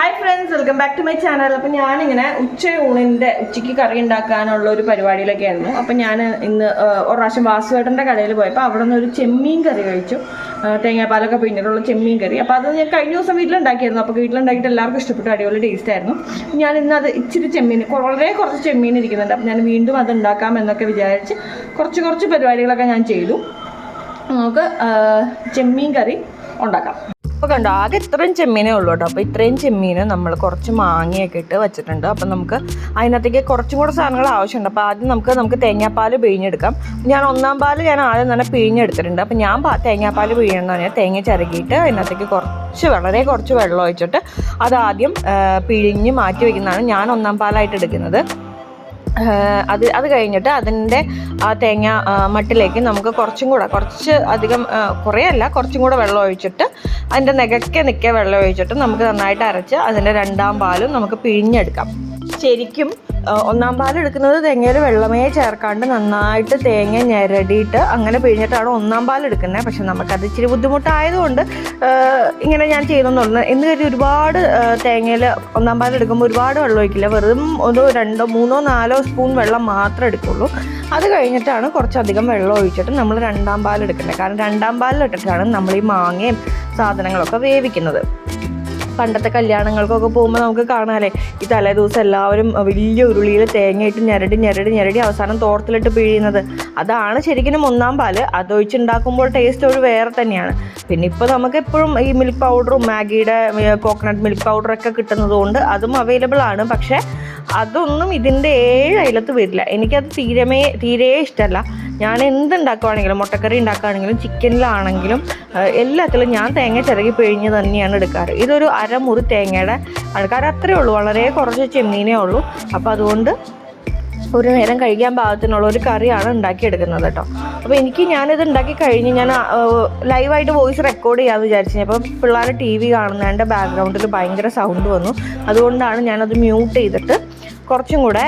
Hi friends welcome back to my channel അപ്പം ഞാനിങ്ങനെ ഉച്ച ഊണിന്റെ ഉച്ചയ്ക്ക് കറി ഉണ്ടാക്കാനുള്ള ഒരു പരിപാടിയിലൊക്കെ ആയിരുന്നു അപ്പം ഞാൻ ഇന്ന് ഒരു പ്രാവശ്യം വാസുവേട്ടന്റെ കടയിൽ പോയപ്പോൾ അവിടെ നിന്ന് ഒരു ചെമ്മീൻ കറി കഴിച്ചു. തേങ്ങാപ്പാലൊക്കെ പിന്നിട്ടുള്ള ചെമ്മീൻ കറി. അപ്പോൾ അത് ഞാൻ കഴിഞ്ഞ ദിവസം വീട്ടിലുണ്ടാക്കിയായിരുന്നു. അപ്പോൾ വീട്ടിലുണ്ടാക്കിയിട്ട് എല്ലാവർക്കും ഇഷ്ടപ്പെട്ടു. അടിപൊളി ടേസ്റ്റ് ആയിരുന്നു. ഞാൻ ഇന്ന് അത് ഇച്ചിരി ചെമ്മീൻ വളരെ കുറച്ച് ചെമ്മീൻ ഇരിക്കുന്നുണ്ട്. അപ്പം ഞാൻ വീണ്ടും അത് ഉണ്ടാക്കാം എന്നൊക്കെ വിചാരിച്ച് കുറച്ച് കുറച്ച് പരിപാടികളൊക്കെ ഞാൻ ചെയ്തു. നമുക്ക് ചെമ്മീൻ കറി ഉണ്ടാക്കാം. അപ്പോൾ കണ്ടോ ആകെ ഇത്രയും ചെമ്മീനേ ഉള്ളൂ കേട്ടോ. അപ്പോൾ ഇത്രയും ചെമ്മീന് നമ്മൾ കുറച്ച് മാങ്ങയൊക്കെ ഇട്ട് വെച്ചിട്ടുണ്ട്. അപ്പൊ നമുക്ക് അതിനകത്തേക്ക് കുറച്ചും കൂടെ സാധനങ്ങൾ ആവശ്യമുണ്ട്. അപ്പോൾ ആദ്യം നമുക്ക് നമുക്ക് തേങ്ങാപ്പാൽ പിഴിഞ്ഞെടുക്കാം. ഞാൻ ഒന്നാം പാൽ ഞാൻ ആദ്യം തന്നെ പിഴിഞ്ഞെടുത്തിട്ടുണ്ട്. അപ്പോൾ ഞാൻ തേങ്ങാപ്പാൽ പിഴിയണമെന്ന് പറഞ്ഞാൽ തേങ്ങ ചിരകിയിട്ട് അതിനകത്തേക്ക് കുറച്ച് വളരെ കുറച്ച് വെള്ളം ഒഴിച്ചിട്ട് അത് ആദ്യം ആ, പിഴിഞ്ഞ് മാറ്റി വെക്കുന്നതാണ് ഞാൻ ഒന്നാം പാലായിട്ട് എടുക്കുന്നത്. അത് അത് കഴിഞ്ഞിട്ട് അതിന്റെ ആ തേങ്ങ മട്ടിലേക്ക് നമുക്ക് കുറച്ചും കൂടെ കുറച്ച് അധികം കുറേ അല്ല കുറച്ചും കൂടെ വെള്ളം ഒഴിച്ചിട്ട് അതിന്റെ നികക്കെ നിൽക്കുക വെള്ളം ഒഴിച്ചിട്ട് നമുക്ക് നന്നായിട്ട് അരച്ച് അതിന്റെ രണ്ടാം പാലും നമുക്ക് പിഴിഞ്ഞെടുക്കാം. ശരിക്കും ഒന്നാം പാൽ എടുക്കുന്നത് തേങ്ങയിൽ വെള്ളമേ ചേർക്കാണ്ട് നന്നായിട്ട് തേങ്ങ ഞെരടിയിട്ട് അങ്ങനെ പിഴിഞ്ഞിട്ടാണ് ഒന്നാം പാൽ എടുക്കുന്നത്. പക്ഷെ നമുക്കത് ഇച്ചിരി ബുദ്ധിമുട്ടായതുകൊണ്ട് ഇങ്ങനെ ഞാൻ ചെയ്യുന്നുള്ളൂ എന്ന് കരുതി ഒരുപാട് തേങ്ങയിൽ ഒന്നാം പാൽ എടുക്കുമ്പോൾ ഒരുപാട് വെള്ളം ഒഴിക്കില്ല. വെറും ഒരു രണ്ടോ മൂന്നോ നാലോ സ്പൂൺ വെള്ളം മാത്രമേ എടുക്കുള്ളൂ. അത് കഴിഞ്ഞിട്ടാണ് കുറച്ചധികം വെള്ളം ഒഴിച്ചിട്ട് നമ്മൾ രണ്ടാം പാൽ എടുക്കുന്നത്. കാരണം രണ്ടാം പാലിലിട്ടിട്ടാണ് നമ്മൾ ഈ മാങ്ങയും സാധനങ്ങളൊക്കെ വേവിക്കുന്നത്. പണ്ടത്തെ കല്യാണങ്ങൾക്കൊക്കെ പോകുമ്പോൾ നമുക്ക് കാണാമല്ലേ ഈ തലേ ദിവസം എല്ലാവരും വലിയ ഉരുളിയിൽ തേങ്ങയിട്ട് ഞെരടി ഞെരടി ഞെരടി അവസാനം തോർത്തിലിട്ട് പിഴിയുന്നത് അതാണ് ശരിക്കും ഒന്നാം പാൽ. അതൊഴിച്ചുണ്ടാക്കുമ്പോൾ ടേസ്റ്റ് ഒരു വേറെ തന്നെയാണ്. പിന്നെ ഇപ്പോൾ നമുക്ക് എപ്പോഴും ഈ മിൽക്ക് പൗഡറും മാഗിയുടെ കോക്കനട്ട് മിൽക്ക് പൗഡറൊക്കെ കിട്ടുന്നത് കൊണ്ട് അതും അവൈലബിൾ ആണ്. പക്ഷേ അതൊന്നും ഇതിന്റെ ഏഴ് അയലത്ത് വരില്ല. എനിക്കത് തീരമേ തീരെ ഇഷ്ടമല്ല ഞാൻ എന്ത് ഉണ്ടാക്കുവാണെങ്കിലും മുട്ടക്കറി ഉണ്ടാക്കുകയാണെങ്കിലും ചിക്കനിലാണെങ്കിലും എല്ലാത്തിലും ഞാൻ തേങ്ങ ചിരകി പിഴിഞ്ഞ് തന്നെയാണ് എടുക്കാറ്. ഇതൊരു അരമുറി തേങ്ങയുടെ ആൾക്കാർ അത്രയേ ഉള്ളൂ. വളരെ കുറച്ച് ചെമ്മീനേ ഉള്ളൂ. അപ്പോൾ അതുകൊണ്ട് ഒരു നേരം കഴിക്കാൻ പാകത്തിനുള്ള ഒരു കറിയാണ് ഉണ്ടാക്കിയെടുക്കുന്നത് കേട്ടോ. അപ്പോൾ എനിക്ക് ഞാനിത് ഉണ്ടാക്കി കഴിഞ്ഞ് ഞാൻ ലൈവായിട്ട് വോയിസ് റെക്കോർഡ് ചെയ്യാമെന്ന് വിചാരിച്ചു അപ്പോൾ പിള്ളേർ ടി വി കാണുന്നതിന്റെ ബാക്ക്ഗ്രൗണ്ടിൽ ഭയങ്കര സൗണ്ട് വന്നു. അതുകൊണ്ടാണ് ഞാനത് മ്യൂട്ട് ചെയ്തിട്ട് കുറച്ചും കൂടെ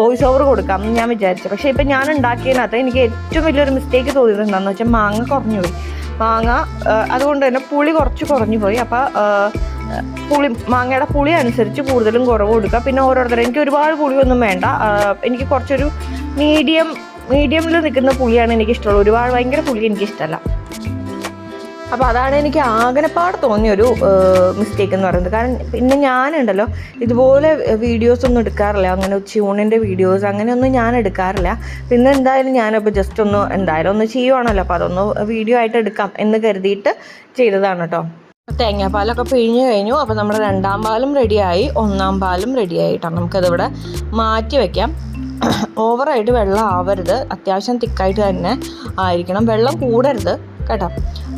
വോയിസ് ഓവർ കൊടുക്കാം എന്ന് ഞാൻ വിചാരിച്ചു. പക്ഷേ ഇപ്പം ഞാൻ ഉണ്ടാക്കിയതിനകത്ത് എനിക്ക് ഏറ്റവും വലിയൊരു മിസ്റ്റേക്ക് തോന്നിയത് എന്താണെന്ന് വെച്ചാൽ മാങ്ങ കുറഞ്ഞു പോയി. മാങ്ങ അതുകൊണ്ട് തന്നെ പുളി കുറച്ച് കുറഞ്ഞു പോയി. അപ്പോൾ പുളി മാങ്ങയുടെ പുളി അനുസരിച്ച് കൂടുതലും കുറവ് കൊടുക്കുക. പിന്നെ ഓരോരുത്തരും എനിക്ക് ഒരുപാട് പുളിയൊന്നും വേണ്ട. എനിക്ക് കുറച്ചൊരു മീഡിയം മീഡിയമിൽ നിൽക്കുന്ന പുളിയാണ് എനിക്കിഷ്ടമുള്ളത്. ഒരുപാട് ഭയങ്കര പുളി എനിക്ക് ഇഷ്ടമല്ല അപ്പോൾ അതാണ് എനിക്ക് ആകെപ്പാട് തോന്നിയൊരു മിസ്റ്റേക്ക് എന്ന് പറയുന്നത്. കാരണം പിന്നെ ഞാനുണ്ടല്ലോ ഇതുപോലെ വീഡിയോസ് ഒന്നും എടുക്കാറില്ല. അങ്ങനെ ചൂണിന്റെ വീഡിയോസ് അങ്ങനെയൊന്നും ഞാൻ എടുക്കാറില്ല. പിന്നെ എന്തായാലും ഞാനിപ്പോൾ ജസ്റ്റ് ഒന്ന് എന്തായാലും ഒന്ന് ചെയ്യുവാണല്ലോ. അപ്പോൾ അതൊന്ന് വീഡിയോ ആയിട്ട് എടുക്കാം എന്ന് കരുതിയിട്ട് ചെയ്തതാണ് കേട്ടോ. തേങ്ങാപ്പാലൊക്കെ പിഴിഞ്ഞു കഴിഞ്ഞു. അപ്പോൾ നമ്മുടെ രണ്ടാം പാലും റെഡിയായി ഒന്നാം പാലും റെഡിയായിട്ടാണ് നമുക്കതിവിടെ മാറ്റി വയ്ക്കാം ഓവറായിട്ട് വെള്ളം ആവരുത്. അത്യാവശ്യം തിക്കായിട്ട് തന്നെ ആയിരിക്കണം. വെള്ളം കൂടരുത്. കേട്ടോ.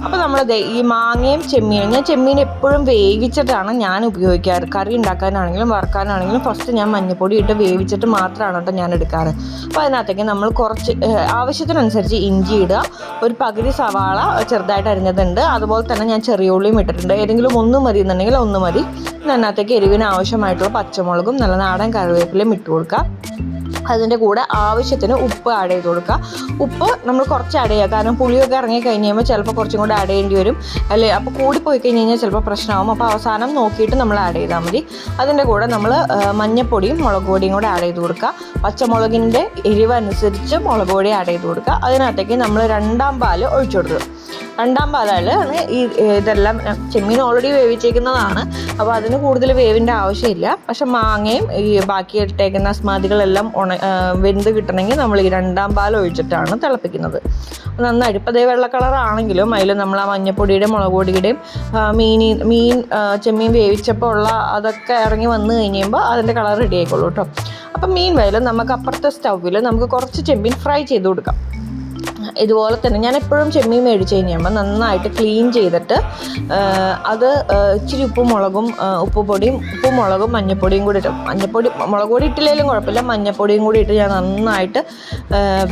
അപ്പോൾ നമ്മൾ ഈ മാങ്ങയും ചെമ്മീനും ഞാൻ ചെമ്മീൻ എപ്പോഴും വേവിച്ചിട്ടാണ് ഞാൻ ഉപയോഗിക്കാറ്. കറി ഉണ്ടാക്കാനാണെങ്കിലും വറക്കാനാണെങ്കിലും ഫസ്റ്റ് ഞാൻ മഞ്ഞപ്പൊടി ഇട്ട് വേവിച്ചിട്ട് മാത്രമാണ് കേട്ടോ ഞാൻ എടുക്കാറ്. അപ്പോൾ അതിനകത്തേക്ക് നമ്മൾ കുറച്ച് ആവശ്യത്തിനനുസരിച്ച് ഇഞ്ചി ഇടുക ഒരു പകുതി സവാള ചെറുതായിട്ട് അരിഞ്ഞതുണ്ട് അതുപോലെ തന്നെ ഞാൻ ചെറിയ ഉള്ളിയും ഇട്ടിട്ടുണ്ട്. ഏതെങ്കിലും ഒന്ന് മതി എന്നുണ്ടെങ്കിൽ ഒന്ന് മതി. അതിനകത്തേക്ക് എരിവിന് ആവശ്യമായിട്ടുള്ള പച്ചമുളകും നല്ല നാടൻ കറിവേപ്പിലയും ഇട്ട് കൊടുക്കുക. അതിന്റെ കൂടെ ആവശ്യത്തിന് ഉപ്പ് ആഡ് ചെയ്ത് കൊടുക്കുക. ഉപ്പ് നമ്മൾ കുറച്ച് ആഡ് ചെയ്യുക. കാരണം പുളിയൊക്കെ ഇറങ്ങി കഴിഞ്ഞ് കഴിയുമ്പോൾ ചിലപ്പോൾ കുറച്ചും കൂടെ ആഡ് ചെയ്യേണ്ടി വരും. അല്ലേ? അപ്പോൾ കൂടി പോയി കഴിഞ്ഞ് കഴിഞ്ഞാൽ ചിലപ്പോൾ പ്രശ്നമാകും അപ്പോൾ അവസാനം നോക്കിയിട്ട് നമ്മൾ ആഡ് ചെയ്താൽ മതി. അതിന്റെ കൂടെ നമ്മൾ മഞ്ഞപ്പൊടിയും മുളക് പൊടിയും കൂടെ ആഡ് ചെയ്ത് കൊടുക്കുക. പച്ചമുളകിന്റെ എരിവനുസരിച്ച് മുളക് പൊടി ആഡ് ചെയ്ത് കൊടുക്കുക. അതിനകത്തേക്ക് നമ്മൾ രണ്ടാം പാൽ ഒഴിച്ചു കൊടുക്കുക. രണ്ടാം പാലാണ് ഈ ഇതെല്ലാം ചെമ്മീൻ ഓൾറെഡി വേവിച്ചേക്കുന്നതാണ്. അപ്പോൾ അതിന് കൂടുതൽ വേവിന്റെ ആവശ്യമില്ല. പക്ഷെ മാങ്ങയും ഈ ബാക്കി ഇട്ടേക്കുന്ന അസ്മാദികളെല്ലാം ഉണ വെന്ത് കിട്ടണമെങ്കിൽ നമ്മൾ ഈ രണ്ടാം പാൽ ഒഴിച്ചിട്ടാണ് തിളപ്പിക്കുന്നത്. നന്നായിട്ട് ഇപ്പോൾ അതേ വെള്ള കളറാണെങ്കിലും അതിൽ നമ്മൾ ആ മഞ്ഞപ്പൊടിയുടെയും മുളക് പൊടിയുടെയും മീനി മീൻ ചെമ്മീൻ വേവിച്ചപ്പോൾ ഉള്ള അതൊക്കെ ഇറങ്ങി വന്നു കഴിയുമ്പോൾ അതിന്റെ കളർ റെഡി ആയിക്കോളൂ കേട്ടോ അപ്പം മീൻ വയലും നമുക്ക് അപ്പുറത്തെ സ്റ്റൗവിൽ നമുക്ക് കുറച്ച് ചെമ്മീൻ ഫ്രൈ ചെയ്ത് കൊടുക്കാം. ഇതുപോലെ തന്നെ ഞാൻ എപ്പോഴും ചെമ്മീൻ മേടിച്ച് കഴിഞ്ഞാൽ നന്നായിട്ട് ക്ലീൻ ചെയ്തിട്ട് അത് ഇച്ചിരി ഉപ്പും മുളകും ഉപ്പുപൊടിയും ഉപ്പ് മുളകും മഞ്ഞപ്പൊടിയും കൂടി ഇട്ടു മഞ്ഞപ്പൊടി മുളക് പൊടി ഇട്ടില്ലെങ്കിലും കുഴപ്പമില്ല മഞ്ഞപ്പൊടിയും കൂടി ഇട്ട് ഞാൻ നന്നായിട്ട്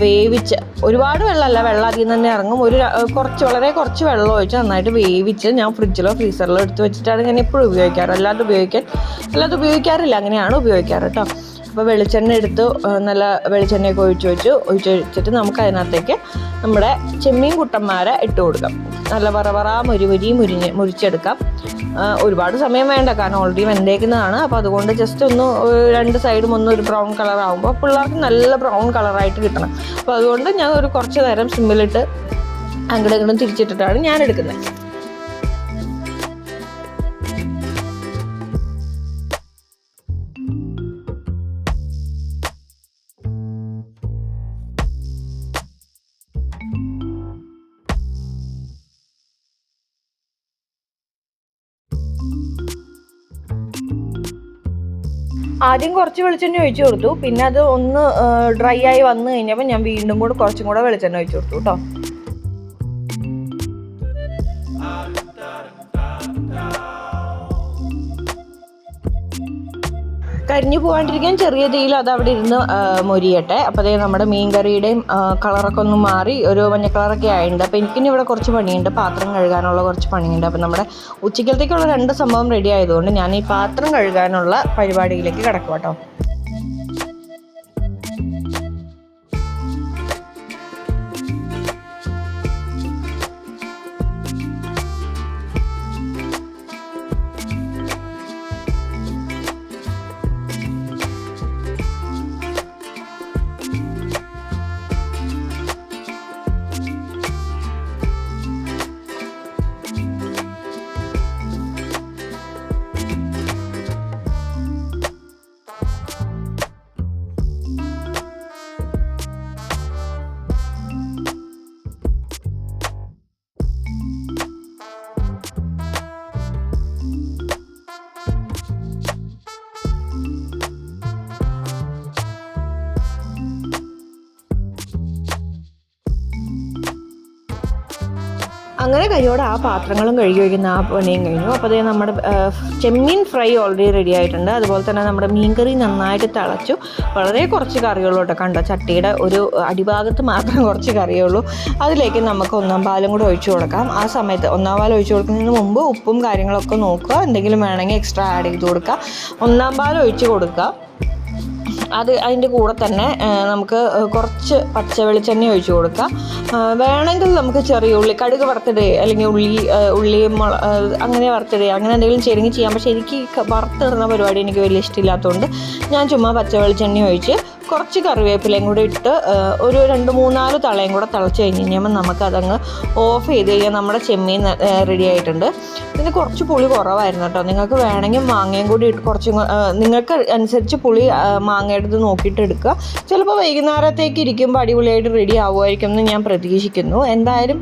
വേവിച്ച് ഒരുപാട് വെള്ളമല്ല വെള്ളം അതിൽ നിന്ന് തന്നെ ഇറങ്ങും. ഒരു കുറച്ച് വളരെ കുറച്ച് വെള്ളം ഒഴിച്ച് നന്നായിട്ട് വേവിച്ച് ഞാൻ ഫ്രിഡ്ജിലോ ഫ്രീസറിലോ എടുത്ത് വെച്ചിട്ടാണ് ഞാൻ എപ്പോഴും ഉപയോഗിക്കാറ്. അല്ലാതെ ഉപയോഗിക്കാൻ അല്ലാതെ ഉപയോഗിക്കാറില്ല അങ്ങനെയാണ് ഉപയോഗിക്കാറ് കേട്ടോ. അപ്പോൾ വെളിച്ചെണ്ണ എടുത്ത് നല്ല വെളിച്ചെണ്ണയൊക്കെ ഒഴിച്ച് വെച്ചു. ഒഴിച്ച് വെച്ചിട്ട് നമുക്ക് അതിനകത്തേക്ക് നമ്മുടെ ചെമ്മീൻ കുട്ടന്മാരെ ഇട്ട് കൊടുക്കാം. നല്ല വറവറ മുരിമുരി മുരി മുരി മുരിഞ്ഞ് മുരിച്ചെടുക്കാം. ഒരുപാട് സമയം വേണ്ട കാരണം ഓൾറെഡി വെന്തേക്കുന്നതാണ്. അപ്പോൾ അതുകൊണ്ട് ജസ്റ്റ് ഒന്ന് രണ്ട് സൈഡും ഒന്ന് ഒരു ബ്രൗൺ കളർ ആകുമ്പോൾ പിള്ളേർക്ക് നല്ല ബ്രൗൺ കളറായിട്ട് കിട്ടണം. അപ്പോൾ അതുകൊണ്ട് ഞാൻ ഒരു കുറച്ച് നേരം സിമ്മിലിട്ട് അങ്ങോട്ടും ഇങ്ങോട്ടും തിരിച്ചിട്ടിട്ടാണ് ഞാൻ എടുക്കുന്നത്. ആദ്യം കുറച്ച് വെളിച്ചെണ്ണ ഒഴിച്ചു കൊടുത്തു. പിന്നെ അത് ഒന്ന് ഡ്രൈ ആയി വന്നു കഴിഞ്ഞപ്പോൾ ഞാൻ വീണ്ടും കൂടെ കുറച്ചും കൂടെ വെളിച്ചെണ്ണ ഒഴിച്ചു കൊടുത്തു കേട്ടോ കരിഞ്ഞു പോകാണ്ടിരിക്കാൻ ചെറിയ തീയിൽ അത് അവിടെ ഇരുന്ന് മൊരിയട്ടെ. അപ്പോൾ അതേ നമ്മുടെ മീൻ കറിയുടെയും കളറൊക്കെ ഒന്ന് മാറി ഒരു മഞ്ഞ കളറൊക്കെ ആയിട്ടുണ്ട്. അപ്പോൾ എനിക്കിനി ഇവിടെ കുറച്ച് പണിയുണ്ട്. പാത്രം കഴുകാനുള്ള കുറച്ച് പണിയുണ്ട്. അപ്പോൾ നമ്മുടെ ഉച്ചക്കലത്തേക്കുള്ള രണ്ട് സംഭവം റെഡി ആയതുകൊണ്ട് ഞാൻ ഈ പാത്രം കഴുകാനുള്ള പരിപാടിയിലേക്ക് കിടക്കും കേട്ടോ അങ്ങനെ കരിയോടെ ആ പാത്രങ്ങളും കഴുകി വയ്ക്കുന്ന ആ പണിയും കഴിഞ്ഞു. അപ്പോൾ അതേ നമ്മുടെ ചെമ്മീൻ ഫ്രൈ ഓൾറെഡി റെഡി ആയിട്ടുണ്ട്. അതുപോലെ തന്നെ നമ്മുടെ മീൻകറി നന്നായിട്ട് തിളച്ചു. വളരെ കുറച്ച് കറിയുള്ളൂ കേട്ടോ. കണ്ടോ? ചട്ടിയുടെ ഒരു അടിഭാഗത്ത് മാത്രം കുറച്ച് കറിയുള്ളൂ. അതിലേക്ക് നമുക്ക് ഒന്നാം പാലും കൂടെ ഒഴിച്ചു കൊടുക്കാം. ആ സമയത്ത് ഒന്നാം പാൽ ഒഴിച്ചു കൊടുക്കുന്നതിന് മുമ്പ് ഉപ്പും കാര്യങ്ങളൊക്കെ നോക്കുക. എന്തെങ്കിലും വേണമെങ്കിൽ എക്സ്ട്രാ ആഡ് ചെയ്ത് കൊടുക്കുക. ഒന്നാം പാൽ ഒഴിച്ച് കൊടുക്കുക. അത് അതിന്റെ കൂടെ തന്നെ നമുക്ക് കുറച്ച് പച്ച വെളിച്ചെണ്ണ ഒഴിച്ചു കൊടുക്കാം. വേണമെങ്കിൽ നമുക്ക് ചെറിയ ഉള്ളി കടുക് വറുത്തിടുക അല്ലെങ്കിൽ ഉള്ളി ഉള്ളി മുള അങ്ങനെ വറുത്തിടുക അങ്ങനെ എന്തെങ്കിലും ചെരുങ്ങി ചെയ്യാം. പക്ഷേ എനിക്ക് വറുത്തിടുന്ന പരിപാടി എനിക്ക് വലിയ ഇഷ്ടമില്ലാത്തതുകൊണ്ട് ഞാൻ ചുമ്മാ പച്ച വെളിച്ചെണ്ണ ഒഴിച്ച് കുറച്ച് കറിവേപ്പിലയും കൂടി ഇട്ട് ഒരു രണ്ട് മൂന്നാൽ തളയും കൂടെ തിളച്ച് കഴിഞ്ഞ് കഴിയുമ്പോൾ നമുക്കതങ്ങ് ഓഫ് ചെയ്ത് കഴിഞ്ഞാൽ നമ്മുടെ ചെമ്മീൻ റെഡി ആയിട്ടുണ്ട്. ഇതിന് കുറച്ച് പുളി കുറവായിരുന്നു കേട്ടോ. നിങ്ങൾക്ക് വേണമെങ്കിൽ മാങ്ങയും കൂടി ഇട്ട് കുറച്ച് നിങ്ങൾക്ക് അനുസരിച്ച് പുളി മാങ്ങയുടെ ഇത് നോക്കിയിട്ട് എടുക്കുക. ചിലപ്പോൾ വൈകുന്നേരത്തേക്ക് ഇരിക്കുമ്പോൾ അടിപൊളിയായിട്ട് റെഡി ആവുമായിരിക്കും എന്ന് ഞാൻ പ്രതീക്ഷിക്കുന്നു. എന്തായാലും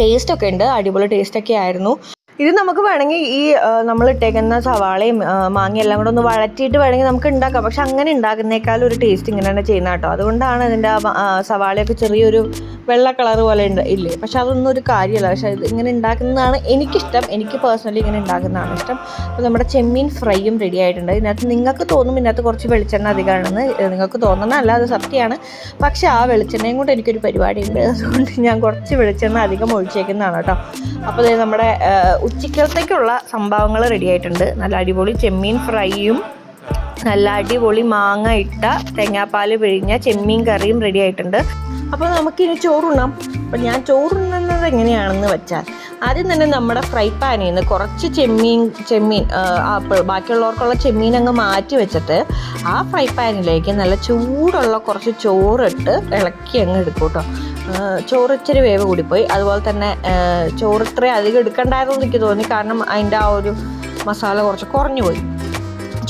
ടേസ്റ്റ് ഒക്കെ ഉണ്ട്. അടിപൊളി ടേസ്റ്റ് ഒക്കെ ആയിരുന്നു. ഇത് നമുക്ക് വേണമെങ്കിൽ ഈ നമ്മൾ ഇട്ടേക്കുന്ന സവാളയും മാങ്ങയും എല്ലാം കൂടെ ഒന്ന് വഴറ്റിയിട്ട് വേണമെങ്കിൽ നമുക്ക് ഉണ്ടാക്കാം. പക്ഷെ അങ്ങനെ ഉണ്ടാക്കുന്നേക്കാൾ ഒരു ടേസ്റ്റ് ഇങ്ങനെ തന്നെ ചെയ്യുന്ന കേട്ടോ. അതുകൊണ്ടാണ് അതിന്റെ ആ സവാളയൊക്കെ ചെറിയൊരു വെള്ള കളർ പോലെ ഉണ്ട്. ഇല്ലേ? പക്ഷെ അതൊന്നും ഒരു കാര്യമല്ല. പക്ഷെ ഇത് ഇങ്ങനെ ഉണ്ടാക്കുന്നതാണ് എനിക്കിഷ്ടം. എനിക്ക് പേഴ്സണലി ഇങ്ങനെ ഉണ്ടാക്കുന്നതാണ് ഇഷ്ടം. അപ്പോൾ നമ്മുടെ ചെമ്മീൻ ഫ്രൈയും റെഡി ആയിട്ടുണ്ട്. ഇതിനകത്ത് നിങ്ങൾക്ക് തോന്നും ഇതിനകത്ത് കുറച്ച് വെളിച്ചെണ്ണ അധികമാണെന്ന് നിങ്ങൾക്ക് തോന്നുന്നതല്ല അത് സത്യമാണ്. പക്ഷേ ആ വെളിച്ചെണ്ണയും കൊണ്ട് എനിക്കൊരു പരിപാടി ഉണ്ട് അതുകൊണ്ട് ഞാൻ കുറച്ച് വെളിച്ചെണ്ണ അധികം ഒഴിച്ചേക്കുന്നതാണ് കേട്ടോ. അപ്പോൾ നമ്മുടെ ഉച്ചക്കലത്തേക്കുള്ള സംഭവങ്ങൾ റെഡി ആയിട്ടുണ്ട്. നല്ല അടിപൊളി ചെമ്മീൻ ഫ്രൈയും നല്ല അടിപൊളി മാങ്ങ ഇട്ട തേങ്ങാപ്പാൽ പിഴിഞ്ഞ ചെമ്മീൻ കറിയും റെഡി ആയിട്ടുണ്ട്. അപ്പോൾ നമുക്കിനി ചോറുണ്ണാം. അപ്പം ഞാൻ ചോറുണ്ണുന്നത് എങ്ങനെയാണെന്ന് വെച്ചാൽ ആദ്യം തന്നെ നമ്മുടെ ഫ്രൈ പാനിൽ നിന്ന് കുറച്ച് ചെമ്മീൻ ചെമ്മീൻ ബാക്കിയുള്ളവർക്കുള്ള ചെമ്മീൻ അങ്ങ് മാറ്റി വെച്ചിട്ട് ആ ഫ്രൈ പാനിലേക്ക് നല്ല ചൂടുള്ള കുറച്ച് ചോറിട്ട് ഇളക്കി അങ്ങ് എടുക്കും കേട്ടോ. ആ, ചോറ് ഇച്ചിരി വേവ് കൂടിപ്പോയി. അതുപോലെ തന്നെ ചോറ് ഇത്രയും അധികം എടുക്കണ്ടായിരുന്നു എനിക്ക് തോന്നി. കാരണം അതിന്റെ ആ ഒരു മസാല കുറച്ച് കുറഞ്ഞു പോയി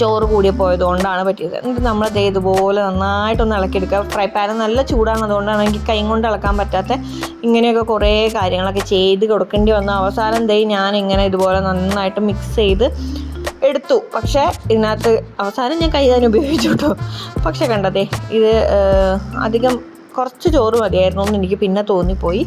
ചോറ് കൂടി പോയതുകൊണ്ടാണ് പറ്റിയത്. എന്നിട്ട് നമ്മൾ ദേ ഇതുപോലെ നന്നായിട്ടൊന്ന് ഇളക്കിയെടുക്കുക. ഫ്രൈ പാൻ നല്ല ചൂടാണ്. അതുകൊണ്ടാണ് എനിക്ക് കൈ കൊണ്ട് ഇളക്കാൻ പറ്റാത്ത ഇങ്ങനെയൊക്കെ കുറേ കാര്യങ്ങളൊക്കെ ചെയ്ത് കൊടുക്കേണ്ടി വന്നു. അവസാനം ദേ ഞാൻ ഇങ്ങനെ ഇതുപോലെ നന്നായിട്ട് മിക്സ് ചെയ്ത് എടുത്തു. പക്ഷേ ഇതിനകത്ത് അവസാനം ഞാൻ കൈ തന്നെ ഉപയോഗിച്ചു കേട്ടോ. പക്ഷേ കണ്ടതേ ഇത് അധികം കുറച്ച് ചോറ് മതിയായിരുന്നു എന്ന് എനിക്ക് പിന്നെ തോന്നിപ്പോയി.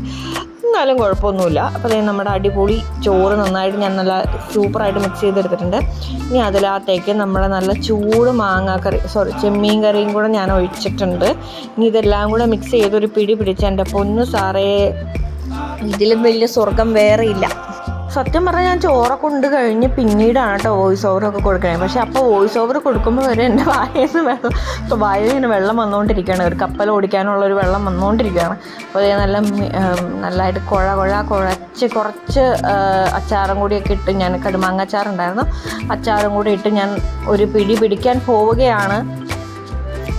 എന്നാലും കുഴപ്പമൊന്നുമില്ല. അപ്പോൾ അതായത് നമ്മുടെ അടിപൊളി ചോറ് നന്നായിട്ട് ഞാൻ നല്ല സൂപ്പറായിട്ട് മിക്സ് ചെയ്തെടുത്തിട്ടുണ്ട്. ഇനി അതിനകത്തേക്ക് നമ്മുടെ നല്ല ചൂട് മാങ്ങാക്കറി കറി സോറി ചെമ്മീൻ കറിയും കൂടെ ഞാൻ ഒഴിച്ചിട്ടുണ്ട്. ഇനി ഇതെല്ലാം കൂടെ മിക്സ് ചെയ്തൊരു പിടി പിടിച്ച് എന്റെ പൊന്നു സാറേ ഇതിലും വലിയ സ്വർഗം വേറെ ഇല്ല. സത്യം പറഞ്ഞാൽ ഞാൻ ചോറൊക്കെ കൊണ്ട് കഴിഞ്ഞ് പിന്നീടാണ് കേട്ടോ വോയിസ് ഓവറൊക്കെ കൊടുക്കണേ. പക്ഷെ അപ്പോൾ വോയിസ് ഓവർ കൊടുക്കുമ്പോൾ വരെ എന്റെ വായസ് വെള്ളം വായിൽ ഇങ്ങനെ വെള്ളം വന്നുകൊണ്ടിരിക്കുകയാണ് ഒരു കപ്പൽ ഓടിക്കാനുള്ള ഒരു വെള്ളം വന്നുകൊണ്ടിരിക്കുകയാണ് അപ്പോൾ നല്ല നല്ലതായിട്ട് കുഴ കുഴ കുഴച്ച് കുറച്ച് അച്ചാറും കൂടിയൊക്കെ ഇട്ട് ഞാൻ കടുമാങ്ങ അച്ചാറുണ്ടായിരുന്നു അച്ചാറും കൂടി ഇട്ട് ഞാൻ ഒരു പിടി പിടിക്കാൻ പോവുകയാണ്.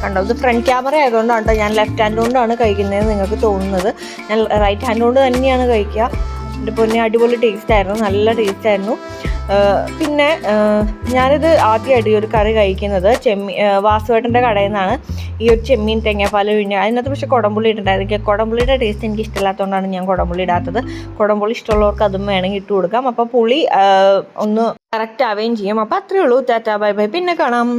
കണ്ടോ? ഇത് ഫ്രണ്ട് ക്യാമറ ആയതുകൊണ്ടാണ് കേട്ടോ ഞാൻ ലെഫ്റ്റ് ഹാൻഡ് കൊണ്ടാണ് കഴിക്കുന്നത് നിങ്ങൾക്ക് തോന്നുന്നത്. ഞാൻ റൈറ്റ് ഹാൻഡ് കൊണ്ട് തന്നെയാണ് കഴിക്കുക. എന്റെ പൊന്നെ അടിപൊളി ടേസ്റ്റ് ആയിരുന്നു നല്ല ടേസ്റ്റ് ആയിരുന്നു. പിന്നെ ഞാനിത് ആദ്യമായിട്ട് ഈ ഒരു കറി കഴിക്കുന്നത് ചെമ്മീൻ വാസുവേട്ടന്റെ കടയിൽ നിന്നാണ്. ഈ ഒരു ചെമ്മീൻ തേങ്ങാപ്പാൽ വിഴിഞ്ഞ അതിനകത്ത് പക്ഷേ കുടംപുള്ളി ഇട്ടിട്ടുണ്ടായിരുന്നു. കുടംപുള്ളിയുടെ ടേസ്റ്റ് എനിക്ക് ഇഷ്ടമില്ലാത്തതുകൊണ്ടാണ് ഞാൻ കുടംപുള്ളി ഇടാത്തത്. കുടംപുള്ളി ഇഷ്ടമുള്ളവർക്ക് അതും വേണമെങ്കിൽ ഇട്ട് കൊടുക്കാം. അപ്പോൾ പുളി ഒന്ന് കറക്റ്റ് ആവുകയും ചെയ്യും. അപ്പോൾ അത്രയേ ഉള്ളൂ. Tata bye bye. പിന്നെ കാണാം.